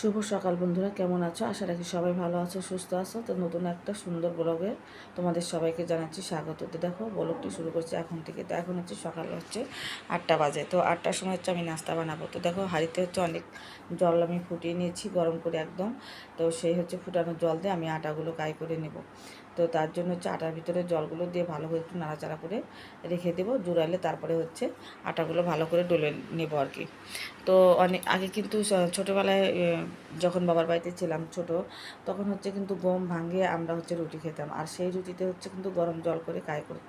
শুভ সকাল বন্ধুরা, কেমন আছো? আশা রাখি সবাই ভালো আছো, সুস্থ আছো। তো নতুন একটা সুন্দর ব্লগে তোমাদের সবাইকে জানাচ্ছি স্বাগত। তো দেখো, ব্লগটি শুরু করছি এখন থেকে। তো এখন হচ্ছে সকাল হচ্ছে আটটা বাজে। তো আটটার সময় হচ্ছে আমি নাস্তা বানাবো। তো দেখো, হাড়িতে হচ্ছে অনেক জল আমি ফুটিয়ে নিয়েছি, গরম করে একদম। তো সেই হচ্ছে ফুটানোর জল দিয়ে আমি আটাগুলো গায়ে করে নেব। তো তার জন্য হচ্ছে আটার ভিতরে জলগুলো দিয়ে ভালো করে একটু নাড়াচাড়া করে রেখে দেবো। জুড়াইলে তারপরে হচ্ছে আটাগুলো ভালো করে ডলে নেব আর কি। তো অনেক, আগে কিন্তু ছোটোবেলায় যখন বাবার বাড়িতে ছিলাম ছোট, তখন হচ্ছে কিন্তু গম ভাঙিয়ে আমরা হচ্ছে রুটি খেতাম। আর সেই রুটিতে হচ্ছে কিন্তু গরম জল করে কায় করে,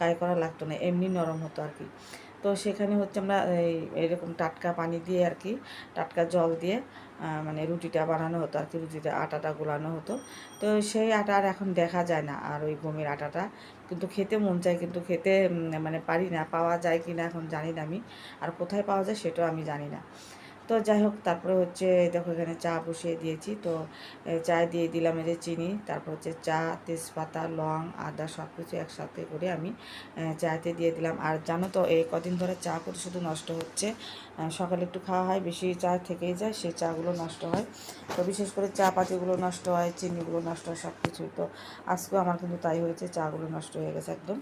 কায় করা লাগতো না, এমনি নরম হতো আর কি। তো সেখানে হচ্ছে আমরা, এই, এরকম টাটকা পানি দিয়ে আর কি, টাটকা জল দিয়ে মানে রুটিটা বানানো হতো আর কি, রুটিটা আটাটা গোলানো হতো। তো সেই আটা আর এখন দেখা যায় না, আর ওই গমের আটাটা। কিন্তু খেতে মন চায়, কিন্তু খেতে মানে পারি না, পাওয়া যায় কি না এখন জানি না আমি। আর কোথায় পাওয়া যায় সেটাও আমি জানি না। তো যাই হোক, তারপরে হচ্ছে দেখো এখানে চা বসিয়ে দিয়েছি। তো চায় দিয়ে দিলাম যে চিনি, তারপর হচ্ছে চা, তেজপাতা, লং, আদা সব কিছু একসাথে করে আমি চাতে দিয়ে দিলাম। আর জানো তো, এই কদিন ধরে চা করে শুধু নষ্ট হচ্ছে। সকালে একটু খাওয়া হয়, বেশি চা থেকেই যায়, সেই চাগুলো নষ্ট হয়। তো বিশেষ করে চা পাতিগুলো নষ্ট হয়, চিনিগুলো নষ্ট হয় সব কিছুই তো আজকেও আমার কিন্তু তাই হয়েছে, চাগুলো নষ্ট হয়ে গেছে একদম।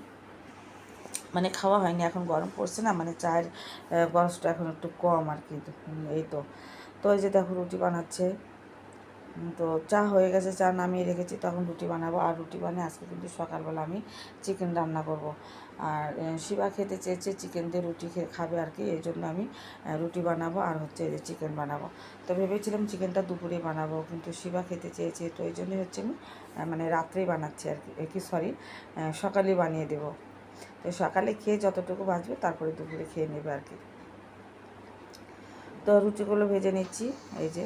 মানে খাওয়া হয়নি এখন গরম পড়ছে না মানে চায়ের আহ, গরজটা এখন একটু কম আর কি এই তো। তো এই যে দেখো রুটি বানাচ্ছে তো চা হয়ে গেছে চা নামিয়ে রেখেছি তখন রুটি বানাবো আর রুটি বানিয়ে আজকে কিন্তু সকালবেলা আমি চিকেন রান্না করব। আর শিবা খেতে চেয়েছে চিকেন দিয়ে রুটি খাবে আর কি এই জন্য আমি রুটি বানাবো আর হচ্ছে এই যে চিকেন বানাবো। তো ভেবেছিলাম চিকেনটা দুপুরে বানাবো কিন্তু শিবা খেতে চেয়েছে তো এই জন্যই হচ্ছে আমি মানে রাত্রেই বানাচ্ছি আর কি সরি সকালে বানিয়ে দেবো। তো সকালে খেয়ে যতটুকু বাঁচবে তারপরে দুপুরে খেয়ে নেবে আর কি। তো রুটিগুলো ভেজে নিচ্ছি, এই যে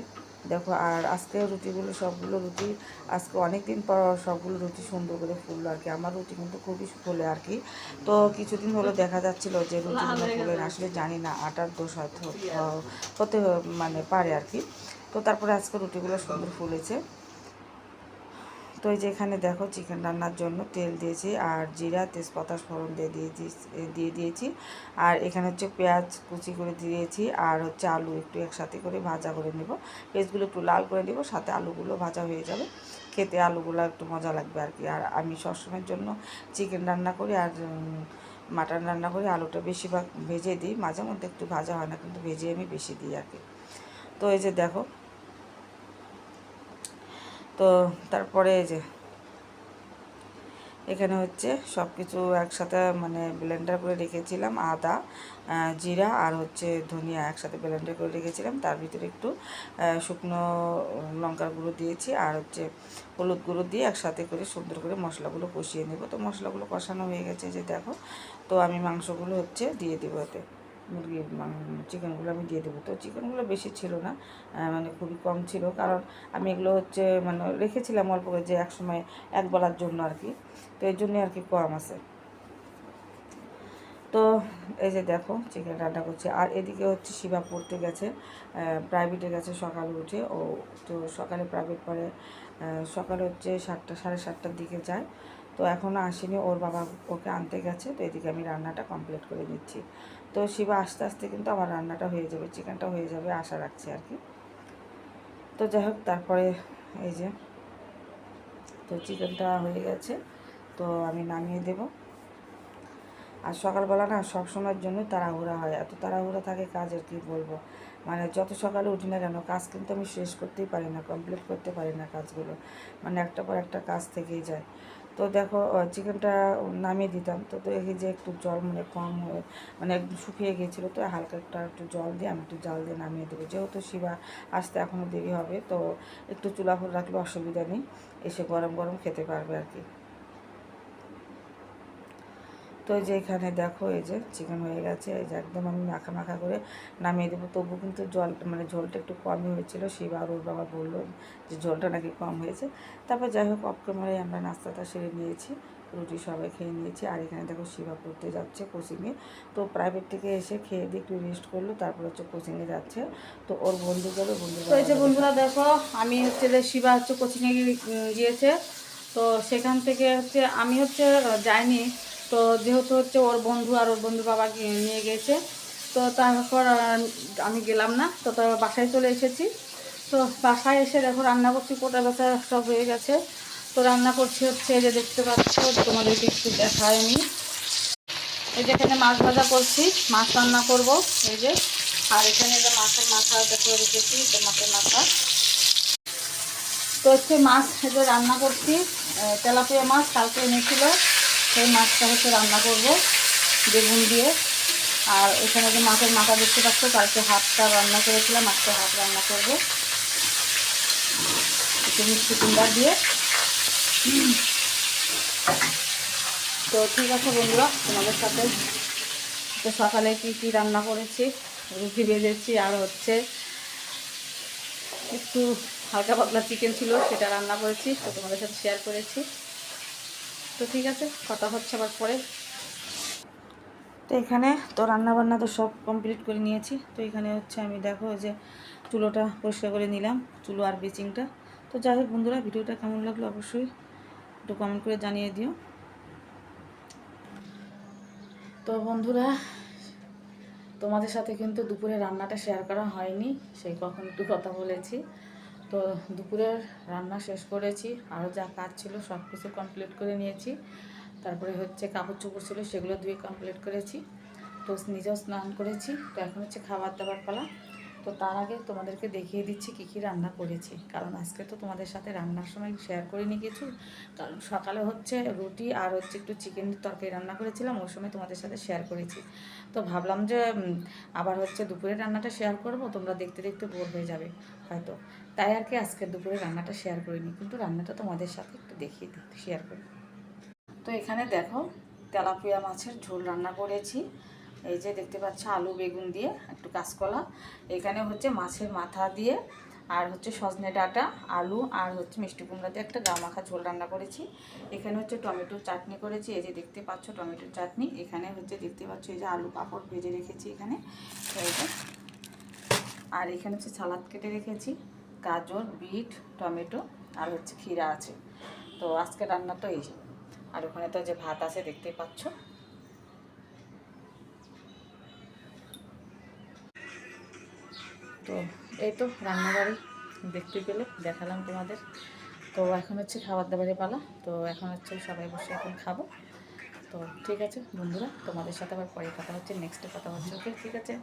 দেখো, আর আজকে রুটিগুলো সবগুলো রুটি, আজকে অনেক দিন পর সবগুলো রুটি সুন্দর করে ফুললো আর কি। আমার রুটি কিন্তু খুবই ফুলে আর কি। তো কিছুদিন হলো দেখা যাচ্ছিল যে রুটিগুলো ফুলে। আসলে জানি না, আটার দোষ হয়তো, হতে মানে পারে আর কি। তো তারপরে আজকে রুটিগুলো সুন্দর ফুলেছে। তো এই যে এখানে দেখো চিকেন রান্নার জন্য তেল দিয়েছি আর জিরা, তেজপাতা, ফোড়ন দিয়ে দিয়ে দিয়ে দিয়েছি। আর এখানে হচ্ছে পেঁয়াজ কুচি করে দিয়েছি আর হচ্ছে আলু একটু একসাথে করে ভাজা করে নেব। পেঁয়াজগুলো একটু লাল করে নেব, সাথে আলুগুলো ভাজা হয়ে যাবে। খেতে আলুগুলো একটু মজা লাগবে আর কি। আর আমি সবসময়ের জন্য চিকেন রান্না করি আর মাটন রান্না করি। আলুটা বেশিরভাগ ভেজে দিই, মাঝে মধ্যে একটু ভাজা হয় না, কিন্তু ভেজে আমি বেশি দিই আর কি। তো এই যে দেখো তো তারপরে এই যে, এখানে হচ্ছে সব কিছু একসাথে মানে ব্লেন্ডার করে রেখেছিলাম, আদা জিরা আর হচ্ছে ধনিয়া একসাথে ব্লেন্ডার করে রেখেছিলাম। তার ভিতরে একটু শুকনো লঙ্কার গুঁড়ো দিয়েছি আর হচ্ছে হলুদ গুঁড়ো দিয়ে একসাথে করে সুন্দর করে মশলাগুলো কষিয়ে নেব। তো মশলাগুলো কষানো হয়ে গেছে যে দেখো, তো আমি মাংসগুলো হচ্ছে দিয়ে দেবো এতে। মুরগির চিকেনগুলো আমি দিয়ে দেবো। তো চিকেনগুলো বেশি ছিল না মানে খুবই কম ছিল। কারণ আমি এগুলো হচ্ছে মানে রেখেছিলাম অল্প করে যে এক সময় এক বেলার জন্য আর কি। তো এই জন্যই আর কি কম আছে। তো এই যে দেখো চিকেন রান্না করছে। আর এদিকে হচ্ছে শিবা পড়তে গেছে প্রাইভেটে গেছে সকালে উঠে। ও তো সকালে প্রাইভেট পরে সকালে হচ্ছে সাতটা, সাড়ে সাতটার দিকে যায়। তো এখনও আসেনি, ওর বাবা ওকে আনতে গেছে, তো এদিকে আমি রান্নাটা কমপ্লিট করে নিচ্ছি। তো শিবা আস্তে আস্তে কিন্তু আমার রান্নাটা হয়ে যাবে চিকেনটা হয়ে যাবে, আশা রাখছি আর কি। তো যাই হোক, তারপরে এই যে, তো চিকেনটা হয়ে গেছে, তো আমি নামিয়ে দেবো। আর সকালবেলা না সব সময়ের জন্য তাড়াহুড়া হয়, এত তাড়াহুড়া থাকে কাজের কি বলব। মানে যত সকালে উঠি না কেন, কাজ কিন্তু আমি শেষ করতেই পারি না কমপ্লিট করতে পারি না কাজগুলো। মানে একটা পর একটা কাজ থেকেই যায়। তো দেখো চিকেনটা নামিয়ে দিতাম। তো দেখি যে একটু জল মানে কম হয়ে মানে একদম শুকিয়ে গিয়েছিল, তো হালকা একটা একটু জল দিয়ে আমি একটু জাল দিয়ে নামিয়ে দেবো। যেহেতু শিবা আসতে এখনও দেরি হবে, তো একটু চুলা ফুল রাখলে অসুবিধা নেই, এসে গরম গরম খেতে পারবে আর কি। তো এই যে এখানে দেখো এই যে চিকেন হয়ে গেছে এই যে একদম আমি মাখা মাখা করে নামিয়ে দেবো। তবু কিন্তু জল মানে ঝোলটা একটু কমই হয়েছিল শিবা আর ওর বাবা বলল যে ঝোলটা নাকি কম হয়েছে। তারপর যাই হোক অফ ক্যামেরায় আমরা নাস্তাটা সেরে নিয়েছি রুটি সবাই খেয়ে নিয়েছি। আর এখানে দেখো শিবা পড়তে যাচ্ছে কোচিংয়ে। তো প্রাইভেট থেকে এসে খেয়ে দিয়ে একটু রেস্ট করল তারপর হচ্ছে কোচিংয়ে যাচ্ছে। তো ওর বন্ধু গেলো বন্ধু তো এই যে বন্ধুরা দেখো আমি হচ্ছে যে শিবা হচ্ছে কোচিংয়ে গিয়েছে। তো সেখান থেকে হচ্ছে আমি হচ্ছে যাইনি। তো যেহেতু হচ্ছে ওর বন্ধু আর ওর বন্ধু বাবা নিয়ে গেছে, তো তারপর আমি গেলাম না, তো তারপর বাসায় চলে এসেছি। তো বাসায় এসে দেখো রান্না করছি কোটা বেচা সব হয়ে গেছে। তো রান্না করছি হচ্ছে যে দেখতে পাচ্ছ তোমাদেরকে একটু দেখায় আমি। এই যে এখানে মাছ ভাজা করছি, মাছ রান্না করব, এই যে। আর এখানে যে মাছের মাথা দেখে রেখেছি, তো মাছের মাথা। তো হচ্ছে মাছ যে রান্না করছি তেলাপিয়া মাছ কালকে এনেছিল। সেই মাছটা হচ্ছে রান্না করব, বেগুন দিয়ে। আর এখানে যে মাছের মাথা দেখতে পাচ্ছ কালকে হাতটা রান্না করেছিলাম আজকে হাত রান্না করব। একটু মিষ্টি কুমড়া দিয়ে। তো ঠিক আছে বন্ধুরা, তোমাদের সাথে তো সকালে কি কি রান্না করেছি, রুটি ভেজেছি আর হচ্ছে একটু হালকা পাতলা চিকেন ছিল, সেটা রান্না করেছি, তো তোমাদের সাথে শেয়ার করেছি। তো ঠিক আছে, কথা হচ্ছে আবার পরে। তো এখানে তো রান্না বান্না তো সব কমপ্লিট করে নিয়েছি। তো এখানে হচ্ছে আমি দেখো যে চুলোটা পরিষ্কার করে নিলাম, চুলো আর বেচিংটা তো যাই হোক বন্ধুরা, ভিডিওটা কেমন লাগল অবশ্যই একটু কমেন্ট করে জানিয়ে দিও। তো বন্ধুরা, তোমাদের সাথে কিন্তু দুপুরে রান্নাটা শেয়ার করা হয়নি, সেই কখন একটু কথা বলেছি। তো দুপুরের রান্না শেষ করেছি আরও যা কাজ ছিল সব কিছু কমপ্লিট করে নিয়েছি। তারপরে হচ্ছে কাপড় চোপড় ছিল সেগুলো ধুয়ে কমপ্লিট করেছি। তো নিজেও স্নান করেছি, তো এখন হচ্ছে খাবার দাবার পালা। তো তার আগে তোমাদেরকে দেখিয়ে দিচ্ছি কী কী রান্না করেছি, কারণ আজকে তো তোমাদের সাথে রান্নার সময় শেয়ার করিনি কিছু। কারণ সকালে হচ্ছে রুটি আর হচ্ছে একটু চিকেন তরকারি রান্না করেছিলাম, ওই সময় তোমাদের সাথে শেয়ার করেছি। তো ভাবলাম যে আবার হচ্ছে দুপুরের রান্নাটা শেয়ার করব, তোমরা দেখতে দেখতে বোর হয়ে যাবে, হয়তো। তাই আর কি আজকে দুপুরে রান্নাটা শেয়ার করিনি, কিন্তু রান্নাটা তোমাদের সাথে একটু দেখিয়ে দিতে শেয়ার করি। তো এখানে দেখো, তেলাপিয়া মাছের ঝোল রান্না করেছি। এই যে দেখতে পাচ্ছ আলু, বেগুন দিয়ে একটু কাঁচকলা। এখানে হচ্ছে মাছের মাথা দিয়ে, আর হচ্ছে সজনে ডাঁটা, আলু, আর হচ্ছে মিষ্টি কুমড়া দিয়ে একটা গা মাখা ঝোল রান্না করেছি। এখানে হচ্ছে টমেটোর চাটনি করেছি, এই যে দেখতে পাচ্ছ টমেটোর চাটনি। এখানে হচ্ছে দেখতে পাচ্ছ এই যে আলু পাঁপড় ভেজে রেখেছি এখানে। আর এখানে হচ্ছে সালাদ কেটে রেখেছি। গাজর, বিট, টমেটো আর হচ্ছে ক্ষীরা আছে। তো আজকে রান্না তো এই আর ওখানে তো যে ভাত আছে, দেখতেই পাচ্ছ। তো এই তো রান্নাবাড়ি, দেখতে পেলে, দেখালাম তোমাদের। তো এখন হচ্ছে খাবার দাবারের পালা। তো এখন হচ্ছে সবাই বসে এখন খাব। তো ঠিক আছে বন্ধুরা, তোমাদের সাথে আবার পরে কথা হচ্ছে নেক্সটে কথা হচ্ছে ওকে ঠিক আছে?